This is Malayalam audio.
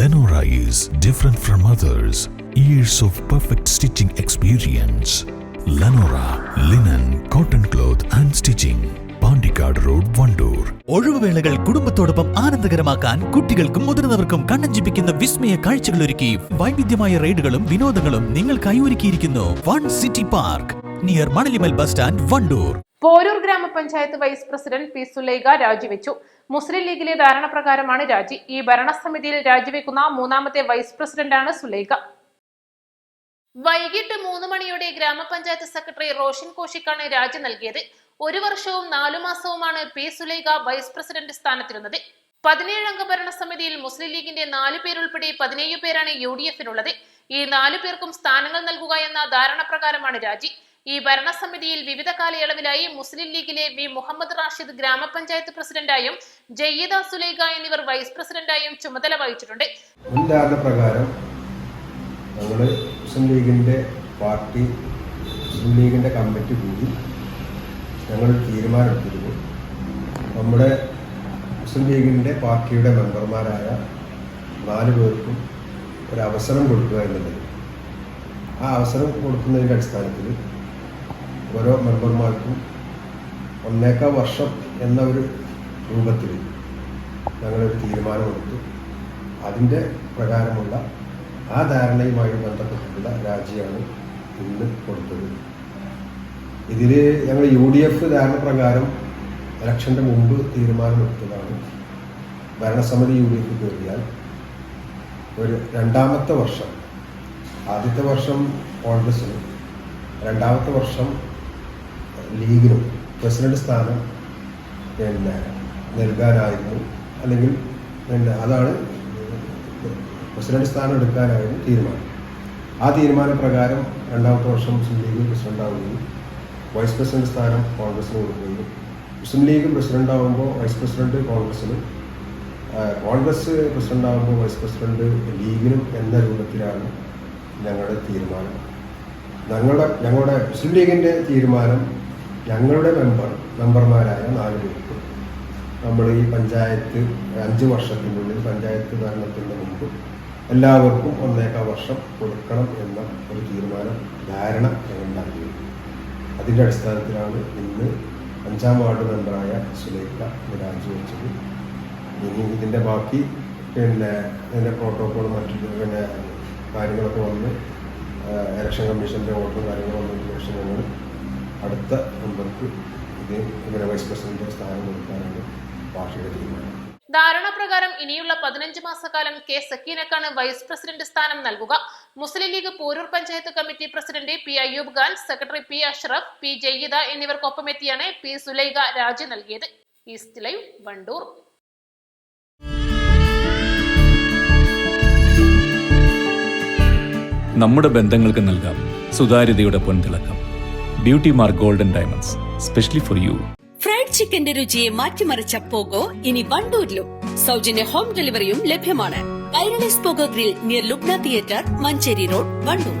Lenora is different from others. Years of perfect stitching experience. Lenora linen, cotton cloth and stitching. Pandikkad Road, Vandoor. ഒഴിവുവേളകൾ കുടുംബത്തോടൊപ്പം ആനന്ദകരമാക്കാൻ കുട്ടികൾക്കും മുതിർന്നവർക്കും കണ്ണഞ്ചിപ്പിക്കുന്ന വിസ്മയ കാഴ്ചകൾ ഒരുക്കി വൈവിധ്യമായ റൈഡുകളും വിനോദങ്ങളും നിങ്ങൾക്കായി ഒരുക്കിയിരിക്കുന്നു one city park near Manalimal bus stand Wandoor Porur ഗ്രാമപഞ്ചായത്ത് വൈസ് പ്രസിഡന്റ് പി സുലൈഖ രാജിവെച്ചു. മുസ്ലിം ലീഗിലെ ധാരണ പ്രകാരമാണ് രാജി. ഈ ഭരണസമിതിയിൽ രാജിവെക്കുന്ന മൂന്നാമത്തെ വൈസ് പ്രസിഡന്റാണ് സുലൈഖ. വൈകിട്ട് മൂന്ന് മണിയോടെ ഗ്രാമപഞ്ചായത്ത് സെക്രട്ടറി റോഷൻ കോശിക്കാണ് രാജി നൽകിയത്. ഒരു വർഷവും നാലു മാസവുമാണ് പി സുലൈഖ വൈസ് പ്രസിഡന്റ് സ്ഥാനത്തിരുന്നത്. പതിനേഴംഗ ഭരണസമിതിയിൽ മുസ്ലിം ലീഗിന്റെ നാല് പേരുൾപ്പെടെ പതിനേഴ് പേരാണ് യു ഡി എഫിനുള്ളത്. ഈ നാലു പേർക്കും സ്ഥാനങ്ങൾ നൽകുക എന്ന ധാരണ പ്രകാരമാണ് രാജി. ഈ ഭരണസമിതിയിൽ വിവിധ കാലയളവിലായി മുസ്ലിം ലീഗിലെ വി. മുഹമ്മദ് റാഷിദ് ഗ്രാമപഞ്ചായത്ത് പ്രസിഡന്റായും ജയ്യദ സുലൈഖ എന്നിവർ വൈസ് പ്രസിഡന്റായും ചുമതല വഹിച്ചിട്ടുണ്ട്. പ്രകാരം ഞങ്ങൾ മുസ്ലിം ലീഗിന്റെ പാർട്ടി മുസ്ലിം കമ്മിറ്റി കൂടി ഞങ്ങൾ തീരുമാനമെടുത്തിരുന്നു. നമ്മുടെ മുസ്ലിം ലീഗിന്റെ പാർട്ടിയുടെ മെമ്പർമാരായ നാല് പേർക്കും ഒരു അവസരം കൊടുക്കുക എന്നുള്ളത്. ആ അവസരം കൊടുക്കുന്നതിന്റെ അടിസ്ഥാനത്തിൽ ഓരോ മെമ്പർമാർക്കും ഒന്നേക്കാ വർഷം എന്ന ഒരു രൂപത്തിൽ ഞങ്ങളൊരു തീരുമാനമെടുത്തു അതിന്റെ പ്രകാരമുള്ള ആ ധാരണയുമായി ബന്ധപ്പെട്ടിട്ടുള്ള രാജിയാണ് ഇന്ന് കൊടുത്തത്. ഇതിൽ ഞങ്ങൾ യു ഡി എഫ് ധാരണ പ്രകാരം ഇലക്ഷന്റെ മുമ്പ് തീരുമാനമെടുത്തതാണ്. ഭരണസമിതി യു ഡി എഫ് കയറിയാൽ ഒരു രണ്ടാമത്തെ വർഷം ആദ്യത്തെ വർഷം കോൺഗ്രസിനും രണ്ടാമത്തെ വർഷം ലീഗിനും പ്രസിഡന്റ് സ്ഥാനം പിന്നെ നൽകാനായിരുന്നു. അല്ലെങ്കിൽ പിന്നെ അതാണ് പ്രസിഡന്റ് സ്ഥാനം എടുക്കാനായിരുന്നു തീരുമാനം. ആ തീരുമാനപ്രകാരം രണ്ടാമത്തെ വർഷം മുസ്ലിം ലീഗ് പ്രസിഡന്റ് ആവുകയും വൈസ് പ്രസിഡന്റ് സ്ഥാനം കോൺഗ്രസിന് കൊടുക്കുകയും. മുസ്ലിം ലീഗ് പ്രസിഡന്റ് ആവുമ്പോൾ വൈസ് പ്രസിഡന്റ് കോൺഗ്രസിന് കോൺഗ്രസ് പ്രസിഡന്റ് ആവുമ്പോൾ വൈസ് പ്രസിഡന്റ് ലീഗിനും എന്ന രൂപത്തിലാണ് ഞങ്ങളുടെ തീരുമാനം. ഞങ്ങളുടെ ഞങ്ങളുടെ മുസ്ലിം ലീഗിന്റെ തീരുമാനം ഞങ്ങളുടെ മെമ്പർ മെമ്പർമാരായ നാല് പേർക്ക് നമ്മൾ ഈ പഞ്ചായത്ത് അഞ്ച് വർഷത്തിനുള്ളിൽ പഞ്ചായത്ത് ഭരണത്തിന് മുമ്പ് എല്ലാവർക്കും ഒന്നേക്കാൾ വർഷം കൊടുക്കണം എന്ന ഒരു തീരുമാനം ധാരണ ഞങ്ങളുണ്ടാക്കി അതിന്റെ അടിസ്ഥാനത്തിലാണ് ഇന്ന് അഞ്ചാം വാർഡ് മെമ്പറായ സുലേഖ രാജിവെച്ചത് ഇനി ഇതിന്റെ ബാക്കി പിന്നെ ഇതിന്റെ പ്രോട്ടോകോൾ മറ്റു പിന്നെ കാര്യങ്ങളൊക്കെ വന്ന് ഇലക്ഷൻ കമ്മീഷന്റെ ഓർഡറും കാര്യങ്ങളും വന്നതിന് ശേഷം ഞങ്ങൾ അടുത്ത മെമ്പർക്ക് ഇതേ ഇങ്ങനെ വൈസ് പ്രസിഡന്റ് സ്ഥാനം കൊടുക്കാനാണ് പാർട്ടിയുടെ തീരുമാനം. ധാരണ പ്രകാരം ഇനിയുള്ള പതിനഞ്ച് മാസക്കാലം കെ സക്കീനക്കാണ് വൈസ് പ്രസിഡന്റ് സ്ഥാനം നൽകുക. Muslim League Porur panchayat committee president P Ayyub Khan secretary P Ashraf P Jayyida എന്നിവർക്കൊപ്പമെത്തിയാണ് P Sulaikha രാജി നൽകിയത്. East live Wandoor. നമ്മുടെ ബന്ധങ്ങൾക്ക് നൽകാം സുതാര്യതയുടെ പൊൻതിളക്കം. Beauty mark golden diamonds specially for you. Fried ചിക്കന്റെ രുചിയെ മാറ്റിമറിച്ച പോകോ ഇനി വണ്ടൂരിലും. സൗജന്യ ഹോം ഡെലിവറിയും ലഭ്യമാണ്. Kairalis poco grill near Lubna theatre Manjeri road Wandoor.